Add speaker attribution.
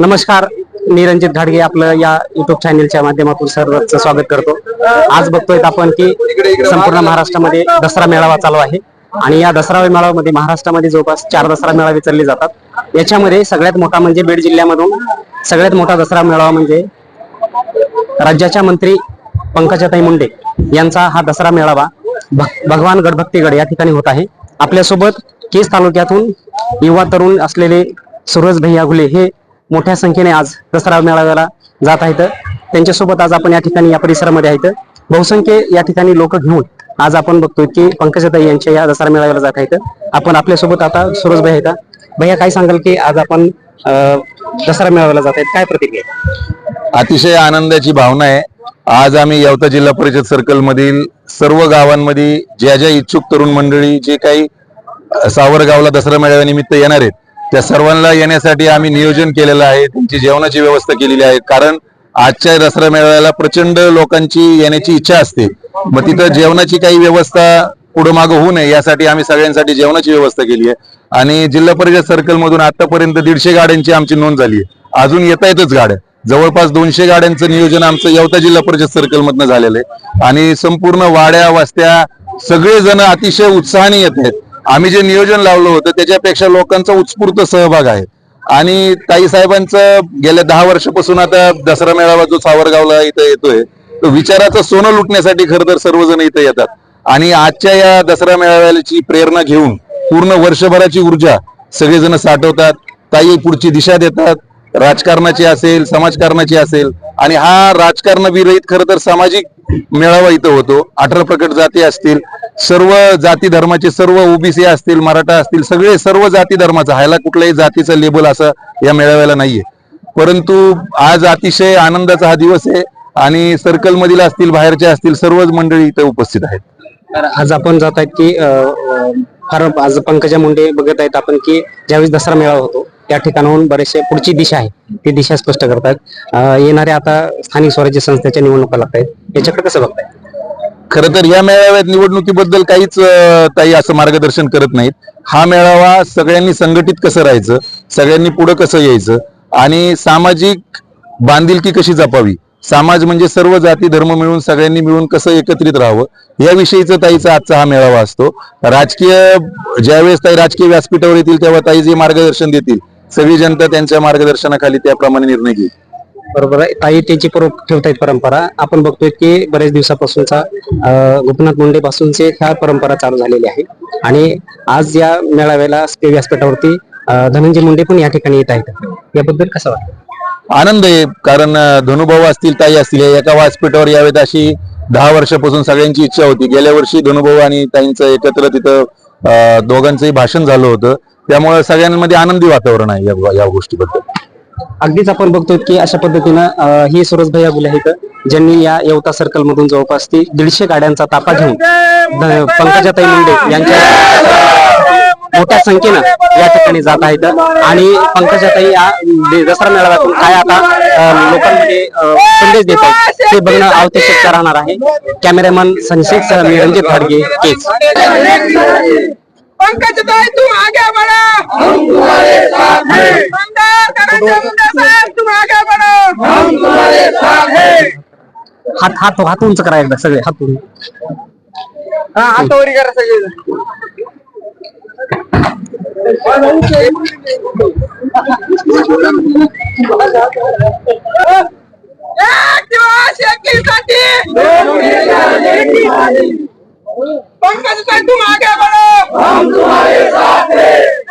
Speaker 1: नमस्कार मी रणजित घाडगे आपलं या युट्यूब चॅनलच्या माध्यमातून सर्वांचं स्वागत करतो. आज बघतोय आपण की संपूर्ण महाराष्ट्रामध्ये दसरा मेळावा चालू आहे आणि या दसरा मेळाव्यामध्ये महाराष्ट्रामध्ये जवळपास चार दसरा मेळावे चालले जातात. याच्यामध्ये सगळ्यात मोठा म्हणजे बीड जिल्ह्यामधून सगळ्यात मोठा दसरा मेळावा म्हणजे राज्याच्या मंत्री पंकजाताई मुंडे यांचा हा दसरा मेळावा भगवान गडभक्तीगड या ठिकाणी होत आहे. आपल्यासोबत केस तालुक्यातून युवा तरुण असलेले सूरज भैया घुले हे मोठ्या संख्येने आज दसरा मेळाव्याला जात आहेत. त्यांच्यासोबत आज आपण या ठिकाणी या परिसरामध्ये आहेत. बहुसंख्य या ठिकाणी लोक घेऊन आज आपण बघतोय की पंकजाताई यांच्या या दसरा मेळाव्याला जात आहेत. आपण आपल्यासोबत आता सूरज भैया येतात भैया काय सांगाल की आज आपण दसरा मेळाव्याला जात आहेत? काय प्रतिक्रिया
Speaker 2: अतिशय आनंदाची भावना आहे. आज आम्ही येवता जिल्हा परिषद सर्कल मधील सर्व गावांमध्ये ज्या ज्या इच्छुक तरुण मंडळी जे काही सावरगावला दसरा मेळाव्यानिमित्त येणार आहेत. त्या सर्वांना येण्यासाठी आम्ही नियोजन केलेलं आहे. त्यांची जेवणाची व्यवस्था केलेली आहे. कारण आजच्या दसरा मेळाव्याला प्रचंड लोकांची येण्याची इच्छा असते. मग तिथं जेवणाची काही व्यवस्था पुढे मागं होऊ नये यासाठी आम्ही सगळ्यांसाठी जेवणाची व्यवस्था केली आहे. आणि जिल्हा परिषद सर्कल मधून आतापर्यंत दीडशे गाड्यांची आमची नोंद झाली आहे. अजून येता येतच गाड्या. जवळपास दोनशे गाड्यांचं नियोजन आमचं यवता जिल्हा परिषद सर्कल मधनं झालेलं आहे. आणि संपूर्ण वाड्या वस्त्या सगळे जण अतिशय उत्साहाने येत आहेत. आम्ही जे नियोजन लावलं होतं त्याच्यापेक्षा लोकांचा उत्स्फूर्त सहभाग आहे. आणि ताई साहेबांचं गेल्या दहा वर्षापासून आता दसरा मेळावा जो सावरगावला इथं येतोय तो विचाराचं सोनं लुटण्यासाठी खरं तर सर्वजण इथं येतात. आणि आजच्या या दसरा मेळाव्याची प्रेरणा घेऊन पूर्ण वर्षभराची ऊर्जा सगळेजण साठवतात. ताई पुढची दिशा देतात. राजकारणाची असेल समाजकारणाची असेल आणि हा राजकारण विरहित खरं तर सामाजिक मेळावा इथं होतो. अठरा प्रकट जाती असतील सर्व जाती धर्माचे सर्व ओबीसी असतील मराठा असतील सगळे सर्व जाती धर्माचं ह्याला कुठल्याही जातीचं लेबल असं या मेळाव्याला नाहीये. परंतु आज अतिशय आनंदाचा हा दिवस आहे आणि सर्कल मधील असतील बाहेरचे असतील सर्वच मंडळी इथे उपस्थित आहेत.
Speaker 1: तर आज आपण जात आहेत की अं, फार आज पंकजा मुंडे बघत आहेत आपण की ज्यावेळेस दसरा मेळावा होतो त्या ठिकाणाहून बरेचसे पुढची दिशा आहे. ती दिशा स्पष्ट करतात येणाऱ्या आता स्थानिक स्वराज्य संस्थेच्या निवडणुका लागत आहेत याच्याकडे कसं बघताय?
Speaker 2: खर तर या मेळाव्यात निवडणुकीबद्दल काहीच ताई असं मार्गदर्शन करत नाहीत. हा मेळावा सगळ्यांनी संघटित कसं राहायचं सगळ्यांनी पुढं कसं यायचं आणि सामाजिक बांधिलकी कशी जपावी समाज म्हणजे सर्व जाती धर्म मिळून सगळ्यांनी मिळून कसं एकत्रित राहावं याविषयीचा ताईचा आजचा हा मेळावा असतो. राजकीय ज्यावेळेस ताई राजकीय व्यासपीठावर येतील तेव्हा ताई जे मार्गदर्शन देतील सगळी जनता त्यांच्या मार्गदर्शनाखाली त्याप्रमाणे निर्णय घेईल.
Speaker 1: बरोबर आहे. ताई त्याची पूर्व ठेवतायत परंपरा. आपण बघतोय की बरेच दिवसापासूनचा गोपीनाथ मुंडे पासूनचे ह्या परंपरा चालू झालेली आहे. आणि आज या मेळाव्याला व्यासपीठावरती धनंजय मुंडे पण या ठिकाणी येत आहेत. याबद्दल कसं वाटतं?
Speaker 2: आनंद आहे कारण धनुभाऊ असतील ताई असतील एका व्यासपीठावर यावेत अशी दहा वर्षापासून सगळ्यांची इच्छा होती. गेल्या वर्षी धनुभाऊ आणि ताईंचं एकत्र तिथं दोघांचंही भाषण झालं होतं. त्यामुळे सगळ्यांमध्ये आनंदी वातावरण आहे या या गोष्टीबद्दल.
Speaker 1: अगदीच आपण बघतोय की अशा पद्धतीनं ही सुरज भैया गुले आहेत ज्यांनी या येवता सर्कल मधून जवळपास ती दीडशे गाड्यांचा ताफा घेऊन पंकजाताई मुंडे यांच्या मोठ्या संख्येनं या ठिकाणी जात आहेत. आणि पंकजाताई या दसरा मेळाव्यातून काय आता लोकांमध्ये संदेश देत आहेत ते बघणं आवश्यक राहणार आहे. कॅमेरामॅन संशय सह मी रणजित केच
Speaker 3: पंकज भाई तुम आगे बढ़ो। हम तुम्हारे साथ हैं। मंदार धनंजय मुंडे साहब तुम आगे बढ़ो। हम तुम्हारे साथ हैं।
Speaker 1: हात हात हात उंच करा एकदा सगळे हात उंच.
Speaker 3: हाँ हातोरी करा सगळे. तुम आगे बढ़ो हम तुम्हारे साथ हैं